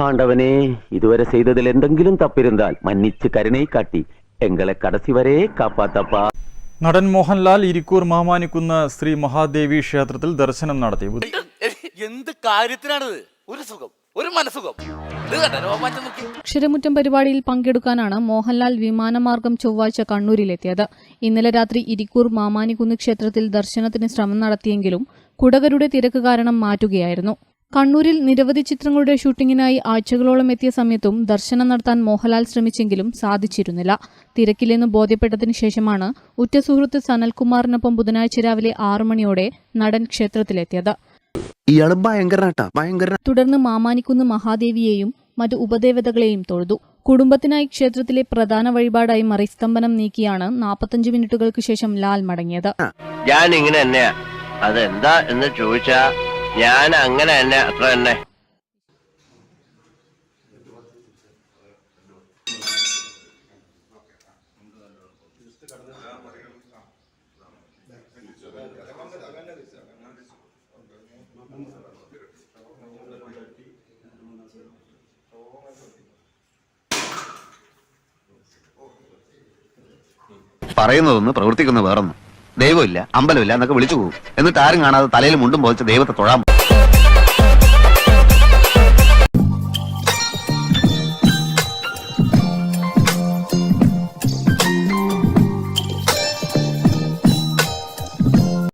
ஆண்டவனே ഇതുവരെ ചെയ്തതിൽ എന്തെങ്കിലും തപ്പിരുന്നാൽ മന്നിച്ച് കരുണയെ കാട്ടി എങ്ങളെ കടസി വരെ കാപ്പാത്തപ്പ. നടൻ മോഹൻലാൽ ഇരിക്കൂർ മാമാനിക്കുന്ന ശ്രീ മഹാദേവി ക്ഷേത്രത്തിൽ ദർശനം നടത്തി. എന്ത് കാര്യത്തിനാണിത്? ഒരു സുഖം ഒരു മനസ്സുഖം. അക്ഷരമുറ്റം പരിപാടിയിൽ പങ്കെടുക്കാനാണ് മോഹൻലാൽ വിമാനമാർഗം ചൊവ്വാഴ്ച കണ്ണൂരിലെത്തിയത്. ഇന്നലെ രാത്രി ഇരിക്കൂർ മാമാനിക്കുന്ന് ക്ഷേത്രത്തിൽ ദർശനത്തിന് ശ്രമം നടത്തിയെങ്കിലും കുടകരുടെ തിരക്ക് കാരണം മാറ്റുകയായിരുന്നു. കണ്ണൂരിൽ നിരവധി ചിത്രങ്ങളുടെ ഷൂട്ടിങ്ങിനായി ആഴ്ചകളോളം എത്തിയ സമയത്തും ദർശനം നടത്താൻ മോഹൻലാൽ ശ്രമിച്ചെങ്കിലും സാധിച്ചിരുന്നില്ല. തിരക്കില്ലെന്ന് ബോധ്യപ്പെട്ടതിനു ശേഷമാണ് ഉറ്റ സുഹൃത്ത് സനൽകുമാറിനൊപ്പം ബുധനാഴ്ച രാവിലെ ആറു മണിയോടെ നടൻ ക്ഷേത്രത്തിലെത്തിയത്. ഇയാൾ ഭയങ്കരനാട്ടാ ഭയങ്കര തുടർന്ന് മാമാനിക്കുന്ന് മഹാദേവിയെയും മറ്റു ഉപദേവതകളെയും തൊഴുതു. കുടുംബത്തിനായി ക്ഷേത്രത്തിലെ പ്രധാന വഴിപാടായി മറിസ്തംഭനം നീക്കിയാണ് നാൽപ്പത്തഞ്ച് മിനിറ്റുകൾക്ക് ശേഷം ലാൽ മടങ്ങിയത്. ഞാൻ ഇങ്ങനെ തന്നെയാ. അതെന്താ എന്ന് ചോദിച്ചാ ഞാൻ അങ്ങനെ തന്നെ അത്ര തന്നെ. പറയുന്നതൊന്ന് പ്രവർത്തിക്കുന്ന വേറൊന്നും. ദൈവമില്ല അമ്പലമില്ല എന്നൊക്കെ വിളിച്ചു പോകും എന്നിട്ട് ആരും കാണാതെ തലയിൽ മുണ്ടും പോയിച്ച് ദൈവത്തെ തൊഴാൻ.